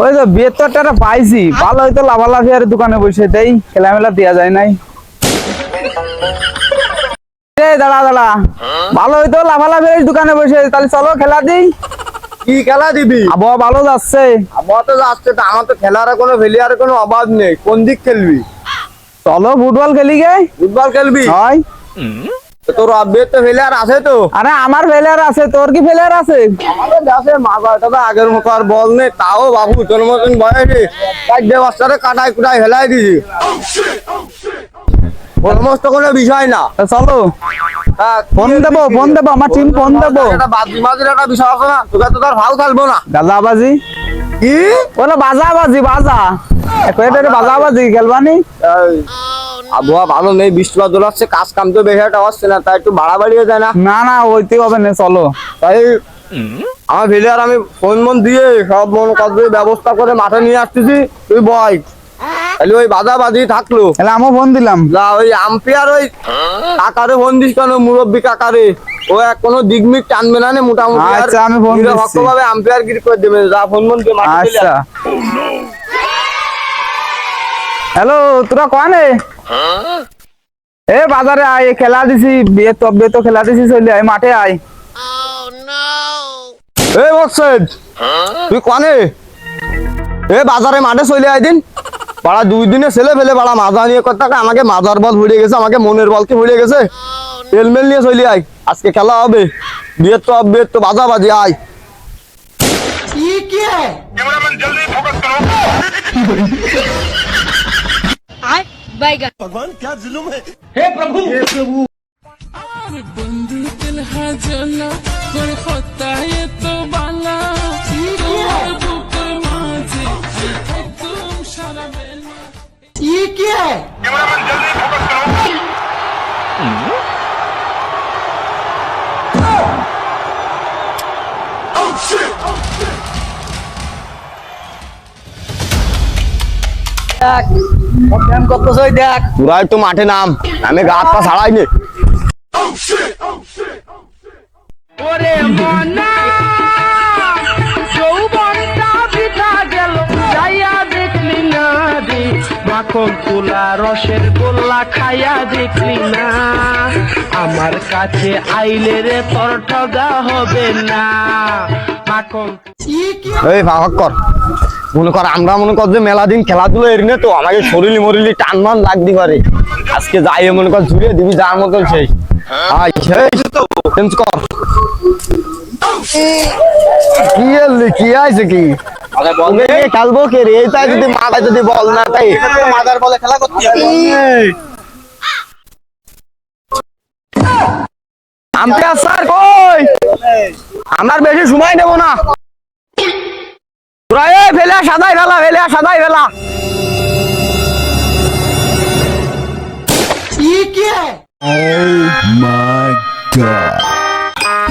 ওই তো বিয়ের তো একটা পাইছি। ভালো হয়তো লাভালাভি আর দোকানে বসে দেই খেলামেলা দেওয়া যায় নাই। দাঁড়া দাঁড়া। ভালো হয়তো লাভালাভি দোকানে বসে তাহলে চলো খেলা দিই। কি খেলা দিবি? আবহাওয়া ভালো যাচ্ছে। আমার তো যাচ্ছে তো আমার তো খেলার কোনো ফেলিয়ার কোনো অভাব নেই। কোন দিক খেলবি? চলো ফুটবল খেলি গে। ফুটবল খেলবি? হয়। তোর অব্যের তো ফেলিয়ার আছে তো। আরে আমার ফেলার আছে তোর কি ফেলার আছে? আমাদের আগের মতো আর বল নেই তাও বাবু তোর মতন বয়সে। হেলাই দিছি সমস্ত কোনো বিষয় না। চলো। ফোন দেবো, ফোন দেবো, আমার ফোন দেবো। বাজি মাজির একটা বিষয় আছে না তোকে তো তার ভাও খেলব না। কি? ওরা বাজাবাজি বাজা। এটা বাজাবাজি খেলবানি আবহাওয়া ভালো নেই বৃষ্টিপাত দোলাচ্ছে কাজ কাম তো বেশি একটা হচ্ছে না তাই একটু ভাড়া বাড়িয়ে যায় না। না না ওইতে হবে না চলো। তাই আমার ভিডিওর আমি ফোন মন দিয়ে সব মন কত ব্যবস্থা করে মাঠে নিয়ে আসতেছি তুই বয়। তাহলে ওই বাজি থাকল। তাহলে আমিও ফোন দিলাম। যা ওই আম্পিয়ার ওই কাকারে ফোন দিস কেন মুরব্বী কাকারে? ও এক কোনো দিকমিক টানবে না মোটামুটি। আচ্ছা, আমি ফোন দিচ্ছি। আম্পিয়ার গিরি করে দেবে। যা ফোন মন দিয়ে মাঠে আচ্ছা। আয়। হ্যালো তোরা কনে এ বাজারে আয় খেলা দিছি বিয়ে তো বিয়ে তো খেলা দিছি চলে আয় মাঠে আয়। এই বৎসেদ তুই কনে এ বাজারে মাঠে চলে আয় দিন। পাড়া দুই দিনে ছেলে ফেলে পাড়া মাজা নিয়ে কথা আমাকে মাজার বল ভুলে গেছে আমাকে মনের বল কি ভুলে গেছে তেলমেল নিয়ে চলে আয় আজকে খেলা হবে বিয়ের তো বিয়ের তো বাজা বাজি আয় कैमरामैन जल्दी फोकस करो আয় বাইগা बंदी दिल है जला कोई होता है तो कैमरामैन जल्दी फोकस करो তোরা একটু মাঠে নাম আমি গা হাত পা ছাড়াই মাখন তুলা, রসের গোল্লা খাইয়া দেখলি না। আমার কাছে আইলে রে তোর ঠগা হবে না। মাখন এই ভাগ কর। মনে কর, আমরা মনে কর যে মেলা দিন খেলাধুলো এরিনে তো, আমাকে শরীর মরিলি টান মান লাগতে পারে। আজকে যাই মনে কর ঝুড়িয়ে দিবি যার মতন সেই। কি কি কি? খেলব কে রে? এইটাই যদি মাথায় যদি বল না তাই। মাথার বলে খেলা করতে আম্পায়ার স্যার কই? আমার বেশি সময় নেব না। ফেলে সাদাই ফেলা ফেলে সাদাই ফেলা।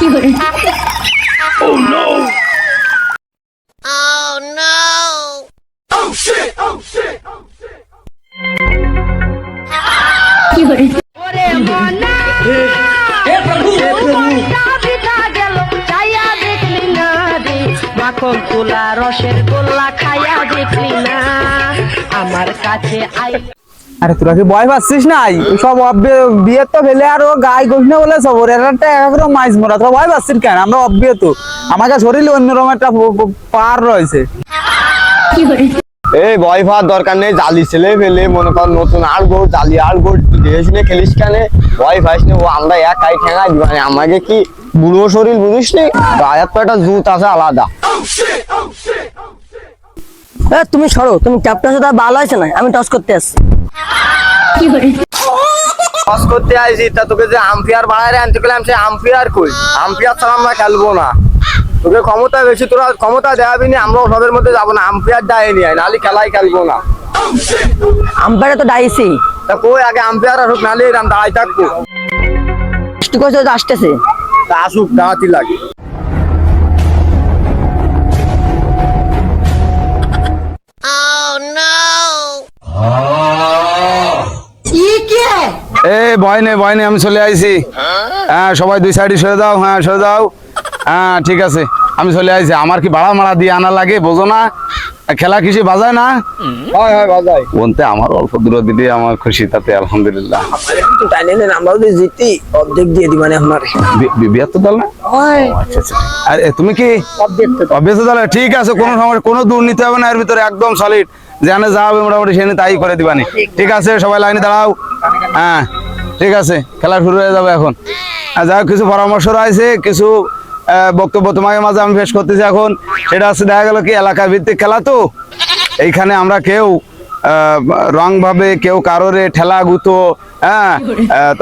ওরে কাছে আই আরে তোরা কি ভয় পাচ্ছিস নাই? সব বিয়ে তো ফেলে আর ও গায়ে গোস না বলে সব ওর একটা একরকম মাইজ মরা। তোরা ভয় পাচ্ছিস কেন? আমরা অব্বিয়ে তো। আমাকে শরীরে অন্যরকম একটা পার রয়েছে। এই ভয় পাওয়ার দরকার নেই জালি ছেলে ফেলে মনে কর নতুন আর গোল জালি আর গোল দেখে শুনে খেলিস কেন? ভয় পাইস না ও আমরা একাই ঠেঙাই দিবা। না। আমাকে কি বুড়ো শরীর বুঝিস নি? গায়ের তো একটা জুত আছে আলাদা। তুমি সরো তুমি ক্যাপ্টেন সাথে ভালো হয়েছে না? আমি টস করতে আসছি। টস করতে আইছি তা তোকে যে আম্পিয়ার বাড়ায় আনতে গেলাম সে আম্পিয়ার কই? আম্পিয়ার ছাড়া আমরা খেলব না। তোকে ক্ষমতা বেশি তোরা ক্ষমতা দেখাবি না আমরা ওসবের মধ্যে যাব না। আম্পিয়ার দেয় নি নাহলে খেলাই খেলব না। আম্পায়ারে তো ডাইছি তা কই আগে আম্পিয়ার আসুক নাহলে এরম দাঁড়াই থাকব। আসতেছে। তা আসুক দাঁড়াতি লাগে। এ ভয় নেই ভয় নেই আমি চলে আইছি। হ্যাঁ সবাই দুই সাইডে সরে দাও হ্যাঁ সরে দাও হ্যাঁ ঠিক আছে আমি চলে আইছি। আমার কি ভাড়া মারা দিয়ে আনা লাগে বোঝো না? খেলা কিছু বাজায় না? হয় হয় বাজাই বলতে আমার অল্প দূর দিলে আমার খুশি তাতে আলহামদুলিল্লাহ। টাইনে নেন আমরা যদি জিতি অর্ধেক দিয়ে দিবানে আপনার বি- বি- বিয়াত্তর দল না? আচ্ছা আচ্ছা। আর তুমি কি? অভ্যস্ত দল। ঠিক আছে কোনো সময় কোনো দুর্নীতি হবে না এর ভিতরে একদম সলিড যেখানে যা হবে মোটামুটি সেখানে তাই করে দিবানি। ঠিক আছে সবাই লাইনে দাঁড়াও। হ্যাঁ ঠিক আছে খেলা শুরু হয়ে যাবে এখন। হোক, কিছু পরামর্শ রয়েছে কিছু বক্তব্য তোমাকে মাঝে আমি পেশ করতেছি এখন। সেটা হচ্ছে দেখা গেল কি এলাকা ভিত্তিক খেলা তো। এইখানে আমরা কেউ রং ভাবে কেউ কারোরে ঠেলা গুতো হ্যাঁ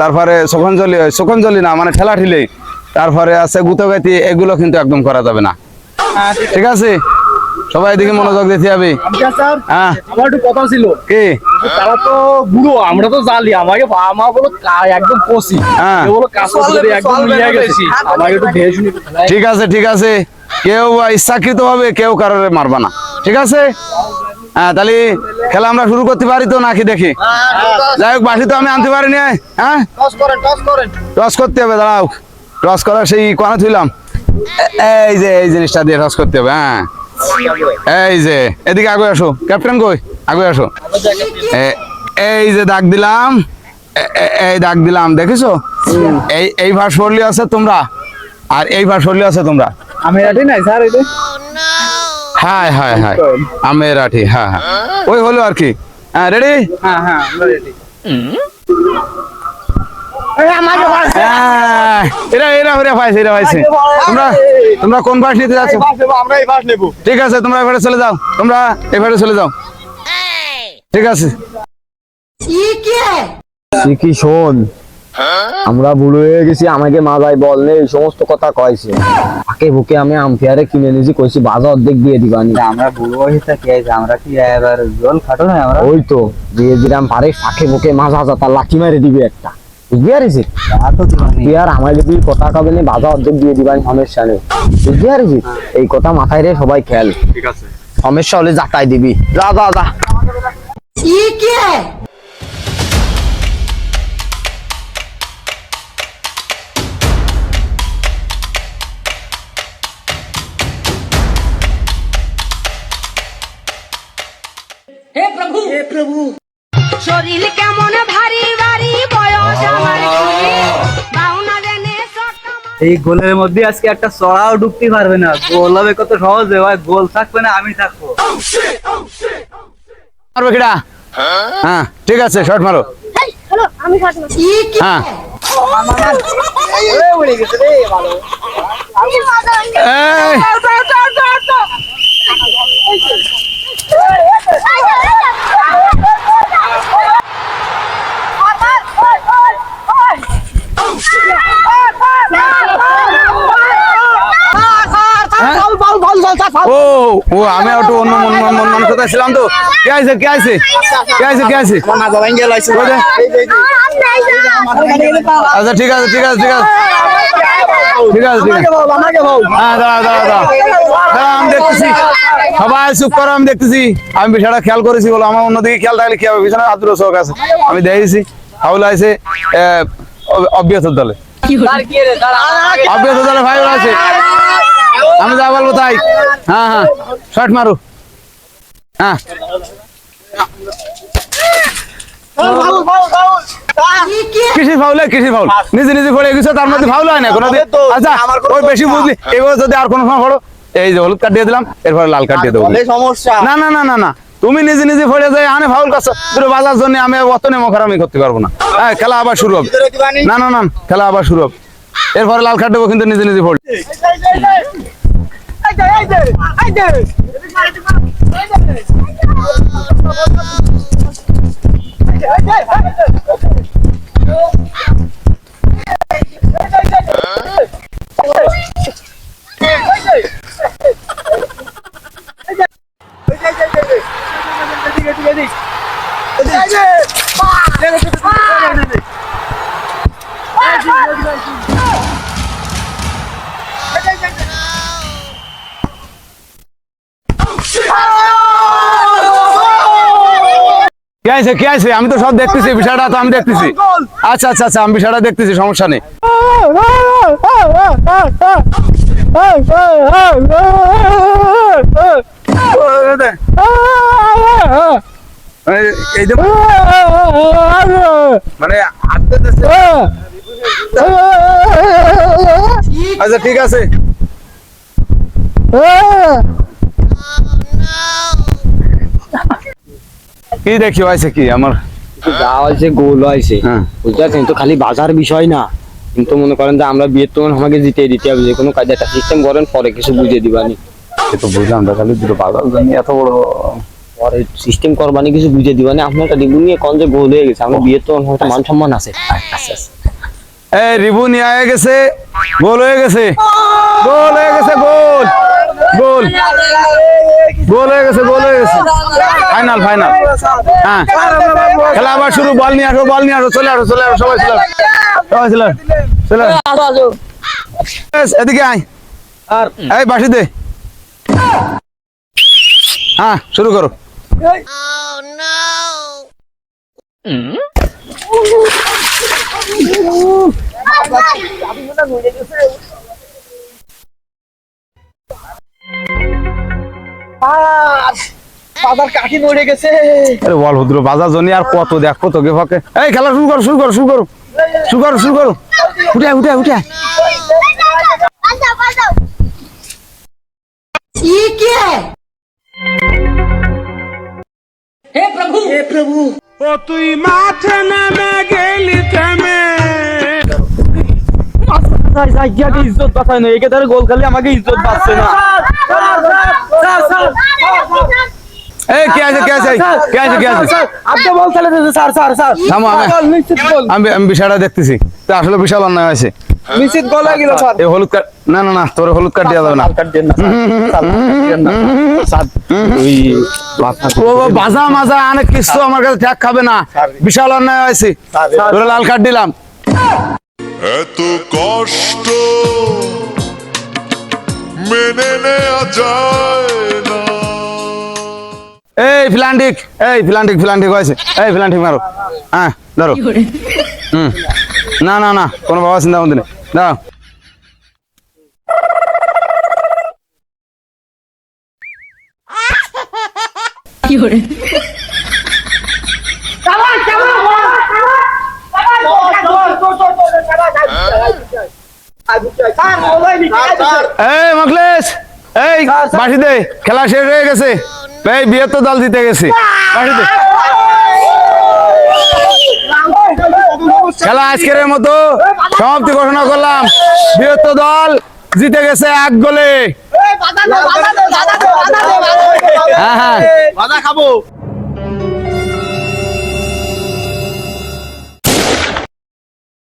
তারপরে শোকঞ্জলি শোকঞ্জলি না মানে ঠেলা ঠিলে। তারপরে আছে গুতোগাতি এগুলো কিন্তু একদম করা যাবে না। ঠিক আছে? সবাই এদিকে মনোযোগ দিতে হবে হ্যাঁ। আমার একটু কথা ছিল। কি? তারা তো বুড়ো আমরা তো জালি। আমাকে মা বলো একদম কষি। হ্যাঁ। বলো একদম নিয়ে গেছি। আমাকে একটু ভেজ ঠিক আছে ঠিক আছে। কেউ ইচ্ছাকৃত হবে কেউ কারোর মারবা না। ঠিক আছে? হ্যাঁ তাহলে খেলা আমরা শুরু করতে পারি তো নাকি দেখি? যাই হোক বাসি তো আমি আনতে পারিনি হ্যাঁ? টস করেন টস করেন। টস করতে হবে দাঁড়াও। টস করার সেই কোয়ানা থুইলাম। এই যে এই জিনিসটা দিয়ে টস করতে হবে হ্যাঁ। এই যে এদিকে আগে আসো। ক্যাপ্টেন কই? আগে আসো। এ- এই যে দাগ দিলাম এই দাগ দিলাম দেখেছ? এই এই ভাস পড়লি আছে তোমরা আর এই ভাস পড়লি আছে তোমরা। আমি রাটি নাই স্যার এটা? হ্যাঁ হ্যাঁ হ্যাঁ আমেরাঠি হ্যাঁ হ্যাঁ। ওই হলো আর কি। হ্যাঁ রেডি হ্যাঁ হ্যাঁ আমরা রেডি এরা এরা এরা পাইছে এরা পাইছে। তোমরা তোমরা কোন ভাস নিতে যাচ্ছ? আমরা এই বাস নেব ঠিক আছে তোমরা এবারে চলে যাও। তোমরা এবারে চলে যাও। ঠিক আছে। কি? শোন? আমরা বুড়ো হয়ে গেছি আমাকে মাথায় বল নেই এই সমস্ত কথা কয়েছে আকে বুকে আমি আম্পিয়ারে কিনে নিয়েছি কইছি বাজার অর্ধেক দিয়ে দিবানি আমরা বুড়ো বয়সে থাকি আছে আমরা কি এবার জল খাটো না আমরা? ওই তো দিয়ে দিলাম পারে ফাঁকে বুকে মাঝা যাতা লাঠি মারে দিবি একটা। তুই আর আমার যদি কথা কবে নি বাজার অর্ধেক দিয়ে দিবানি সমস্যা নেই। বুঝতে পারিস এই কথা মাথায় রে সবাই খেয়াল। ঠিক আছে। সমস্যা হলে যাতাই দিবি। যা যা যা। শরীর কেমন ভারী ভারী বয়স আমার বাউনা এই গোলের মধ্যে আজকে একটা চড়াও ঢুকতে পারবে না গোল হবে কত সহজে ভাই গোল থাকবে না আমি থাকব মারবে হ্যাঁ ঠিক আছে শর্ট মারো আমি হ্যাঁ এই ও আমি একটু অন্য মন মন মন মন কথা ছিলাম তো। কে আছে কে আছে কে আছে কে আছে? আচ্ছা ঠিক আছে ঠিক আছে ঠিক আছে। ঠিক আছে ঠিক আছে। হ্যাঁ দাঁড়া দাঁড়া দাঁড়া দাঁড়া আমি দেখতেছি। সবাই চুপ করো আমি দেখতেছি। আমি বিষয়টা খেয়াল করেছি বলো। আমার অন্যদিকে খেয়াল থাকলে কি হবে? পিছনে আদুর শোক আছে। আমি দেখেছি ফাউল আছে অব্যাহত দলে। অব্যাহত দলে ফাউল আছে। আমি যা বলব তাই। হ্যাঁ হ্যাঁ। শর্ট মারো। হ্যাঁ। কৃষি ফাউল কৃষি ফাউল। নিজে নিজে পড়ে গেছো তার মধ্যে ফাউল হয় না কোনো আচ্ছা ওই বেশি বুঝলি এবার যদি আর কোনো সময় পড়ো এই যে হলুদ দিয়ে দিলাম এরপরে লাল কার্ড দিয়ে দেবো। না না না না না। তুমি নিজে নিজে পড়ে যাই আনে ফাউল কাছে দুটো বাজার জন্য আমি অত নেমো খারামি করতে পারব না। হ্যাঁ খেলা আবার শুরু হবে। না না না খেলা আবার শুরু হবে। এরপরে লাল কার্ড দেবো কিন্তু নিজে নিজে পড়ে কে কে আমি তো সব দেখতেছি, বিষয়টা তো আমি দেখতেছি। আচ্ছা আচ্ছা আচ্ছা আমি বিষয়টা দেখতেছি, সমস্যা নেই। মানে আচ্ছা ঠিক আছে। কি দেখি হয়েছে কি আমার যা হয়েছে গোল হয়েছে হ্যাঁ। বুঝতে পারছেন তো খালি বাজার বিষয় না। কিন্তু মনে করেন যে আমরা বিয়ের তখন আমাকে জিতে দিতে হবে যে কোনো কাজে একটা সিস্টেম করেন পরে কিছু বুঝে দিবানি সে তো বুঝলাম তো খালি দুটো বাজার জন্য এত বড়। পরে সিস্টেম করবানি কিছু বুঝে দিবানি আপনার একটা দিগুন নিয়ে কোন যে গোল হয়ে গেছে আমার বিয়ের হয়তো মান সম্মান আছে। আচ্ছা আচ্ছা। এই রিবু নিয়ে হয়ে গেছে গোল হয়ে গেছে। গোল হয়ে গেছে গোল। গোল। গোল হয়ে গেছে গোল হয়ে গেছে। ফাইনাল ফাইনাল হ্যাঁ। খেলা আবার শুরু বল নিয়ে আসো বল নিয়ে আসো চলে আসো চলে আসো সবাই চলে আসো। সবাই চলে আসো। চলে এদিকে আয়। আর এই বাসি দে। হ্যাঁ শুরু করো। বাজার কাকি মরে গেছে। আরে বল ভদ্র বাজার জন্য আর কত দেখ কত ফাঁকে। এই খেলা শুরু করো শুরু করো শুরু করো শুরু করো শুরু করো। উঠে আয়, উঠে। আয়, উঠে আয়। ও তুই মাঠে নেমে গেলি থেমে ইজ্জত বাঁচায় না। একে গোল খালি আমাকে ইজ্জত পাচ্ছে না এই কে আছে কে আছে কে আছে কে আছে আপনি বল খেলে স্যার স্যার স্যার থামো আমি নিশ্চিত গোল আমি আমি বিষয়টা দেখতেছি তো আসলে বিশাল অন্যায় হয়েছে নিশ্চিত গোল হয়ে গেল স্যার এই হলুদ কার্ড না না না তোর হলুদ কার্ড দেওয়া যাবে না ও ও, বাজা মাজা অনেক কিছু আমার কাছে ঠ্যাক খাবে না বিশাল অন্যায় হয়েছে তোরে লাল কার্ড দিলাম এত কষ্ট মেনে নেওয়া যায় এই ফিলান্টিক এই ফিলান্টিক ফিলান্টিক হয়েছে। এই ফিলান্টিক মারো। হ্যাঁ ধরো। হুম। না না না কোনো বাবা চিন্তা করতে নেই। দাঁড়াও। এই মকলেশ এই বাসি দে খেলা শেষ হয়ে গেছে। এই বিয়ের তো দল জিতে গেছে। খেলা আজকের মতো সমাপ্তি ঘোষণা করলাম। বৃহত্তর দল জিতে গেছে এক গোলে। হ্যাঁ হ্যাঁ। খাব।